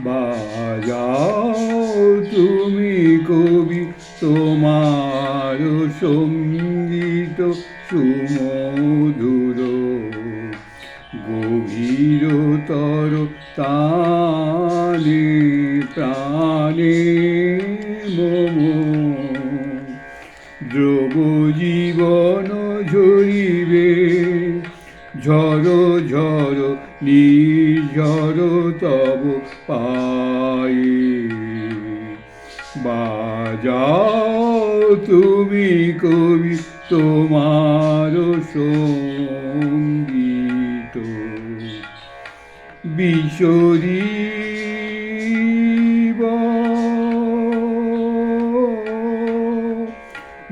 বাজাও তুমি কবি, তোমার সংগীত সুমধুর। গভীরতর তানে প্রাণে মম। দ্রব জীবন ঝরিবে ঝড়ো ঝড়ো নির্ঝর তব পায়ে বাজাও তুমি কবি তোমার সংগীত। বিশরীব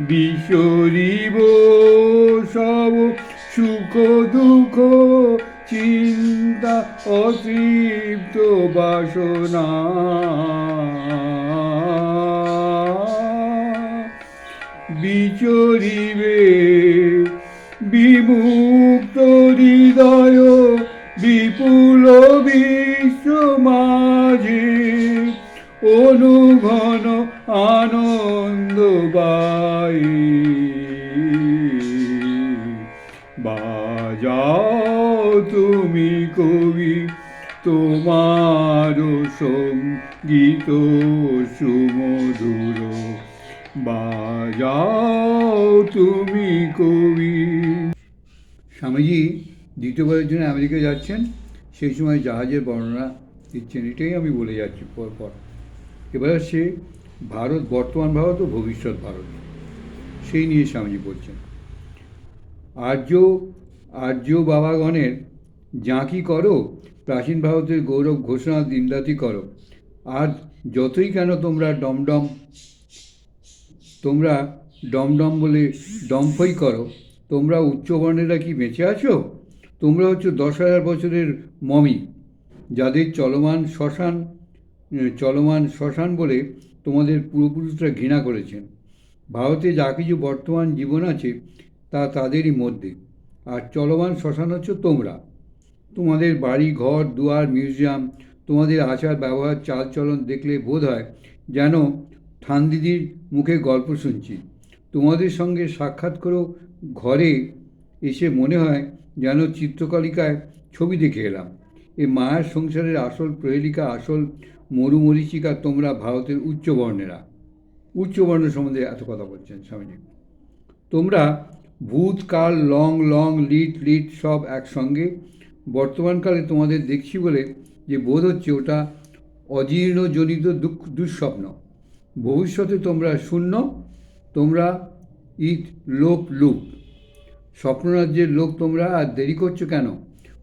বিশরিব সব সুখ দুঃখ চিন্তা অতৃপ্ত বাসনা। বিচরিবে বিমুক্ত হৃদয় বিপুল বিশ্ব মাঝে অনুঘন আনন্দ বাই। বাজাও তুমি কবি তোমার সংগীত সুমধুর। বাজাও তুমি কবি। স্বামীজি দ্বিতীয়বারের জন্য আমেরিকা যাচ্ছেন, সেই সময় জাহাজের বর্ণনা দিচ্ছেন, এটাই আমি বলে যাচ্ছি পরপর পর। এবার আসছে ভারত, বর্তমান ভারত ও ভবিষ্যৎ ভারত। সেই নিয়ে স্বামীজি বলছেন, আর্য আর্য বাবাগণের জাঁকি করো, প্রাচীন ভারতের গৌরব ঘোষণা দিনরাতি করো। আর যতই কেন তোমরা ডমডম তোমরা ডমডম বলে ডম্ফই করো, তোমরা উচ্চবর্ণেরা কি বেঁচে আছো? তোমরা হচ্ছে দশ হাজার বছরের মমি, যাদের চলমান শ্মশান চলমান শ্মশান বলে তোমাদের পূর্বপুরুষরা ঘৃণা করেছেন। ভারতে যা কিছু বর্তমান জীবন আছে, তা তাদেরই মধ্যে। আর চলমান শ্মশান হচ্ছে তোমরা। তোমাদের বাড়ি, ঘর, দুয়ার, মিউজিয়াম, তোমাদের আচার, ব্যবহার, চালচলন দেখলে বোধ হয় যেন ঠান্দিদির মুখে গল্প শুনছি। তোমাদের সঙ্গে সাক্ষাৎ করেও ঘরে এসে মনে হয় যেন চিত্রকলিকায় ছবি দেখে এলাম। এ মায়ের সংসারের আসল প্রহেলিকা, আসল মরুমরিচিকা তোমরা ভারতের উচ্চবর্ণেরা উচ্চবর্ণ সম্বন্ধে এত কথা বলছেন স্বামীজি। তোমরা ভূতকাল, লং লং, লিট লিট সব একসঙ্গে বর্তমানকালে তোমাদের দেখছি বলে যে বোধ হচ্ছে ওটা অজীর্ণজনিত দুঃখ, দুঃস্বপ্ন। ভবিষ্যতে তোমরা শূন্য, তোমরা ইট লোপ লুপ। স্বপ্নরাজ্যের লোক তোমরা আর দেরি করছ কেন?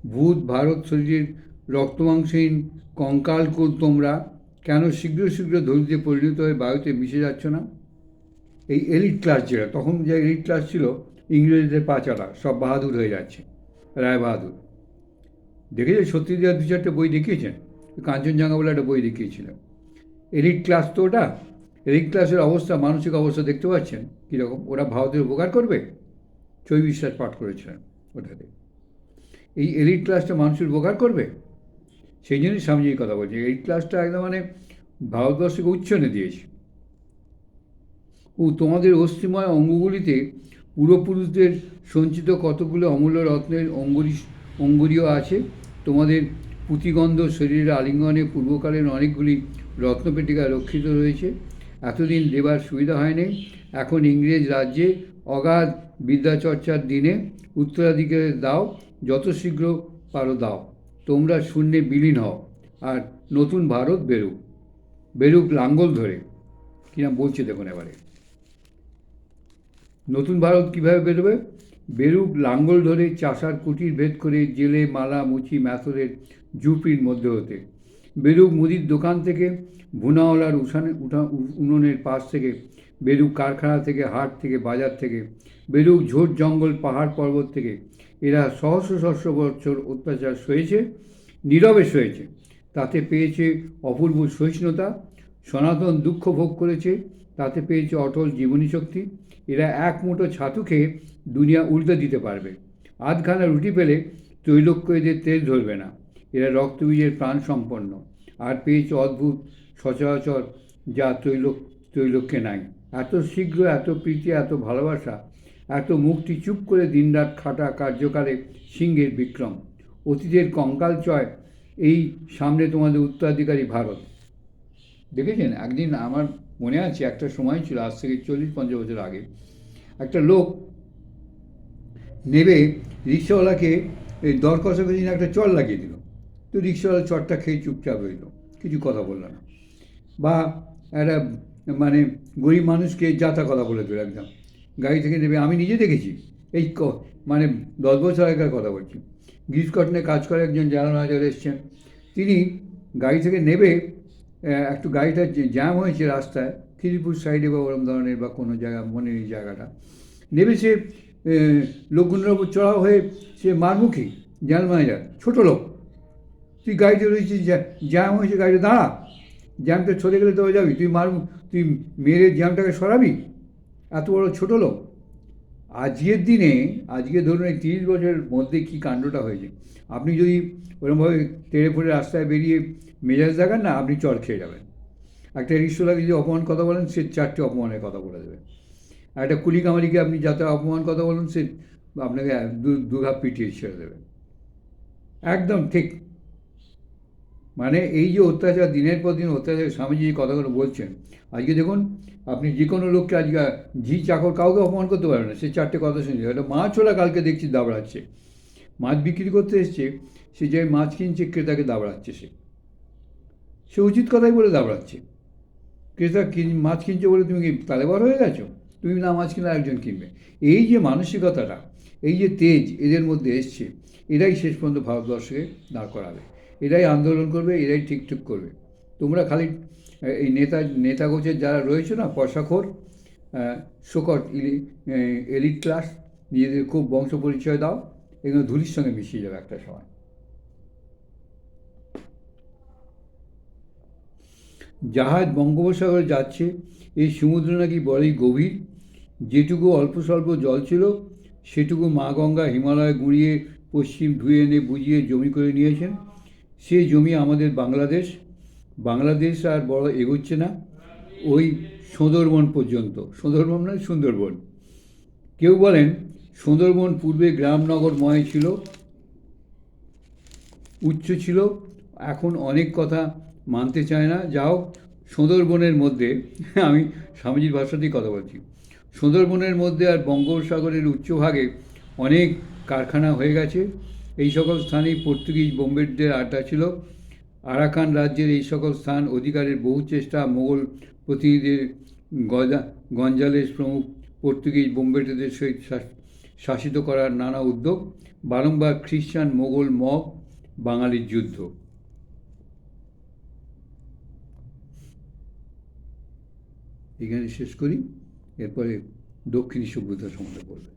ভূত, ভারত, শরীরের রক্তমাংসহীন কঙ্কালকুল তোমরা কেন শীঘ্র শীঘ্র ধরিতে পরিণত হয়ে বায়ুতে মিশে যাচ্ছ না? এই এলিট ক্লাস যেটা, তখন যে এলিট ক্লাস ছিল, ইংরেজদের পাচারা সব বাহাদুর হয়ে যাচ্ছে রায় বাহাদুর দেখেছেন? সত্যিদার দু চারটে বই দেখিয়েছেন। কাঞ্চনজঙ্ঘা বলে একটা বই দেখিয়েছিলাম এলিট ক্লাস তো ওটা। এলিট ক্লাসের অবস্থা, মানসিক অবস্থা দেখতে পাচ্ছেন? কীরকম? ওরা ভারতের উপকার করবে? চৈ বিশ্বাস পাঠ করেছিলেন ওটাতে। এই এলিট ক্লাসটা মানুষের উপকার করবে? সেই জন্যই স্বামীজি কথা বলছি এই ক্লাসটা একদম মানে ভারতবর্ষকে উচ্ছনে দিয়েছে। ও তোমাদের অস্থিময় অঙ্গগুলিতে পূর্বপুরুষদের সঞ্চিত কতগুলো অমূল্য রত্নের অঙ্গুরি অঙ্গুরীয় আছে। তোমাদের পুঁতিগন্ধ শরীরের আলিঙ্গনে পূর্বকালের অনেকগুলি রত্নপেটিকা রক্ষিত রয়েছে। এতদিন দেবার সুবিধা হয়নি। এখন ইংরেজ রাজ্যে অগাধ বিদ্যাচর্চার দিনে উত্তরাধিকারে দাও, যত শীঘ্র পারো দাও। তোমরা শূন্যে বিলীন হও আর নতুন ভারত বেরুক। বেরুক লাঙ্গল ধরে। কিনা বলছে দেখুন এবারে। নতুন ভারত কীভাবে বেরোবে? বেরুক লাঙ্গল ধরে চাষার কুটির ভেদ করে জেলে মালা মুচি ম্যাথরের জুপির মধ্যে হতে। বেরুক মুদির দোকান থেকে, ভুনাওয়ালার উঠানে উঠা উনুনের পাশ থেকে, বেরুক কারখানা থেকে, হাট থেকে, বাজার থেকে, বেরুক ঝোট জঙ্গল পাহাড় পর্বত থেকে। এরা সহস্র সহস্র বছর অত্যাচার সয়েছে, নীরবে সয়েছে। তাতে পেয়েছে অপূর্ব সহিষ্ণুতা, সনাতন দুঃখ ভোগ করেছে তাতে পেয়েছে অটল জীবনী শক্তি। এরা এক মুঠো ছাতু খেয়ে দুনিয়া উল্টে দিতে পারবে। আধখানা রুটি পেলে তৈলক্য এদের তেজ ধরবে না। এরা রক্তবীজের প্রাণ সম্পন্ন। আর পেয়েছে অদ্ভুত, সচরাচর যা ত্রৈলোক ত্রৈলোক্যে নাই। এত শীঘ্র, এত প্রীতি, এত ভালোবাসা, এত মুক্তি চুপ করে দিনরাত খাটা কার্যকালে সিংহের বিক্রম। অতীতের কঙ্কাল চয় এই সামনে তোমাদের উত্তরাধিকারী ভারত। দেখেছেন? একদিন আমার মনে আছে, একটা সময় ছিল, আজ থেকে চল্লিশ পঞ্চাশ বছর আগে, একটা লোক নেবে, রিক্সাওয়ালাকে এই দর কষাকষি একটা চট লাগিয়ে দিল। তো রিক্সাওয়ালা চটটা খেয়ে চুপচাপ রইল, কিছু কথা বলল না। বা একটা মানে গরিব মানুষকে যাতা কথা বলে দিল একদম। গাড়ি থেকে নেবে, আমি নিজে দেখেছি, এই মানে দশ বছর আগেকার কথা বলছি। গ্রিস কটনে কাজ করে একজন ম্যানেজার এসছেন। তিনি গাড়ি থেকে নেবে একটু গাড়িটা জ্যাম হয়েছে রাস্তায় খিদিপুর সাইডে বা ওরম ধরনের বা কোনো জায়গা মনে নেই জায়গাটা আহ, লোকগুলোর ওপর চড়াও হয়ে সে মারমুখী জেনারেল ম্যানেজার ছোটো লোক। তুই গাড়িতে রয়েছিস জ্যাম হয়েছে গাড়িতে দাঁড়া। জ্যামটা চলে গেলে তো যাবি তুই মার তুই মেরে জ্যামটাকে সরাবি। এত বড় ছোটো লোক। আজকের দিনে আজকে ধরুন এই তিরিশ বছরের মধ্যে কী কাণ্ডটা হয়েছে? আপনি যদি ওরকমভাবে তেড়ে ফুড়ে রাস্তায় বেরিয়ে মেজাজ দেখান না, আপনি চর খেয়ে যাবেন। একটা রিক্সাওয়ালাকে যদি অপমান কথা বলেন, সে চারটে অপমানের কথা বলে দেবে। আর একটা কুলি কামারিকে আপনি যাতে অপমান কথা বলেন, সে আপনাকে দুঘা পিটিয়ে ছেড়ে দেবে। একদম ঠিক। মানে এই যে অত্যাচার, দিনের পর দিন অত্যাচার, স্বামীজি যে কথাগুলো বলছেন। আজকে দেখুন, আপনি যে কোনো লোককে আজকে ঝি চাকর কাউকে অপমান করতে পারবে না, সে চারটে কথা শুনছে। একটা মাছ ওরা কালকে দেখছি দাবড়াচ্ছে। মাছ বিক্রি করতে এসছে, সে যে মাছ কিনছে, ক্রেতাকে দাবড়াচ্ছে সে। সে উচিত কথাই বলে দাবড়াচ্ছে। ক্রেতা কিন, মাছ কিনছে বলে তুমি কি তালেবার হয়ে গেছো? তুমি না মাছ কিনলে একজন কিনবে। এই যে মানসিকতাটা, এই যে তেজ এদের মধ্যে এসছে, এরাই শেষ পর্যন্ত ভারতবর্ষকে দাঁড় করাবে। এরাই আন্দোলন করবে, এরাই ঠিক ঠিক করবে। তোমরা খালি এই নেতা নেতা গোছের যারা রয়েছে না, পয়সাখোর শোকট এলিট ক্লাস নিজেদের খুব বংশ পরিচয় দাও, এগুলো ধুলির সঙ্গে মিশিয়ে যাবে একটা সময়। জাহাজ বঙ্গোপসাগরে যাচ্ছে, এই সমুদ্র নাকি বড়ই গভীর। যেটুকু অল্প স্বল্প জল ছিল, সেটুকু মা গঙ্গা হিমালয় গুঁড়িয়ে পশ্চিম ধুয়ে এনে বুঝিয়ে জমি করে নিয়েছেন। সে জমি আমাদের বাংলাদেশ। বাংলাদেশ আর বড় এগোচ্ছে না। ওই সুন্দরবন পর্যন্ত। সুন্দরবন নয় সুন্দরবন। কেউ বলেন সুন্দরবন পূর্বে গ্রামনগরময় ছিল, উচ্চ ছিল। এখন অনেক কথা মানতে চায় না। যাও সুন্দরবনের মধ্যে, আমি স্বামীজির ভাষাতেই কথা বলছি। সুন্দরবনের মধ্যে আর বঙ্গোপসাগরের উচ্চভাগে অনেক কারখানা হয়ে গেছে। এই সকল স্থানেই পর্তুগিজ বোম্বেরদের আড্ডা ছিল। আরাকান রাজ্যের এই সকল স্থান অধিকারের বহু চেষ্টা, মোগল প্রতিনিধিদের গজা গঞ্জালেস প্রমুখ পর্তুগিজ বোম্বেটেদের সহিত শাসিত করার নানা উদ্যোগ। বারংবার খ্রিস্টান মোগল মগ, বাঙালির যুদ্ধ। এখানে শেষ করি। এরপরে দক্ষিণী সভ্যতা সম্বন্ধে বলবে